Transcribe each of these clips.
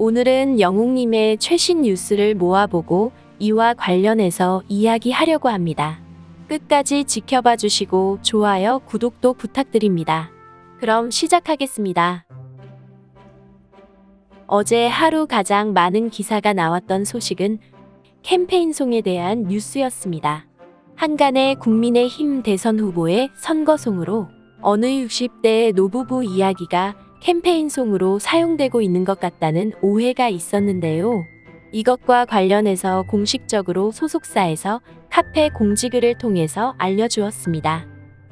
오늘은 영웅님의 최신 뉴스를 모아보고 이와 관련해서 이야기하려고 합니다. 끝까지 지켜봐 주시고 좋아요, 구독도 부탁드립니다. 그럼 시작하겠습니다. 어제 하루 가장 많은 기사가 나왔던 소식은 캠페인송에 대한 뉴스였습니다. 한간의 국민의힘 대선 후보의 선거송으로 어느 60대 노부부 이야기가 캠페인송으로 사용되고 있는 것 같다는 오해가 있었는데요. 이것과 관련해서 공식적으로 소속사에서 카페 공지글을 통해서 알려주었습니다.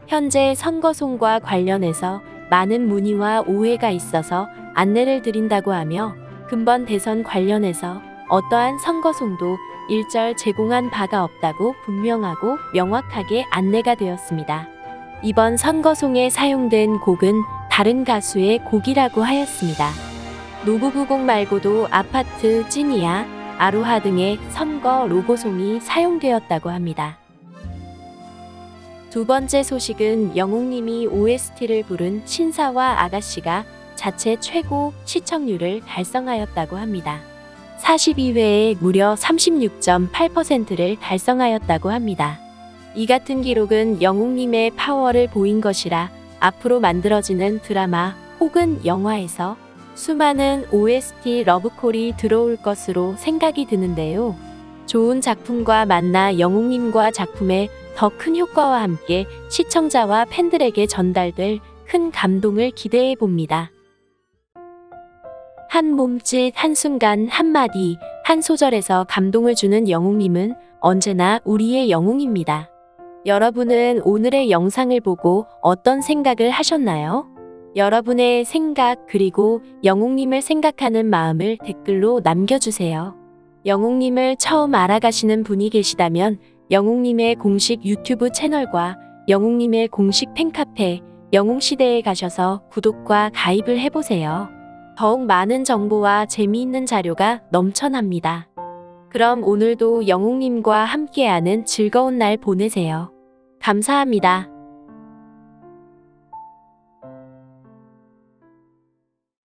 현재 선거송과 관련해서 많은 문의와 오해가 있어서 안내를 드린다고 하며 근본 대선 관련해서 어떠한 선거송도 일절 제공한 바가 없다고 분명하고 명확하게 안내가 되었습니다. 이번 선거송에 사용된 곡은 다른 가수의 곡이라고 하였습니다. 노부부곡 말고도 아파트, 찐이야, 아로하 등의 선거 로고송이 사용되었다고 합니다. 두 번째 소식은 영웅님이 OST를 부른 신사와 아가씨가 자체 최고 시청률을 달성하였다고 합니다. 42회에 무려 36.8%를 달성하였다고 합니다. 이 같은 기록은 영웅님의 파워를 보인 것이라 앞으로 만들어지는 드라마 혹은 영화에서 수많은 OST 러브콜이 들어올 것으로 생각이 드는데요. 좋은 작품과 만나 영웅님과 작품의 더 큰 효과와 함께 시청자와 팬들에게 전달될 큰 감동을 기대해 봅니다. 한 몸짓, 한순간, 한마디, 한 소절에서 감동을 주는 영웅님은 언제나 우리의 영웅입니다. 여러분은 오늘의 영상을 보고 어떤 생각을 하셨나요? 여러분의 생각 그리고 영웅님을 생각하는 마음을 댓글로 남겨주세요. 영웅님을 처음 알아가시는 분이 계시다면 영웅님의 공식 유튜브 채널과 영웅님의 공식 팬카페 영웅시대에 가셔서 구독과 가입을 해보세요. 더욱 많은 정보와 재미있는 자료가 넘쳐납니다. 그럼 오늘도 영웅님과 함께하는 즐거운 날 보내세요. 감사합니다.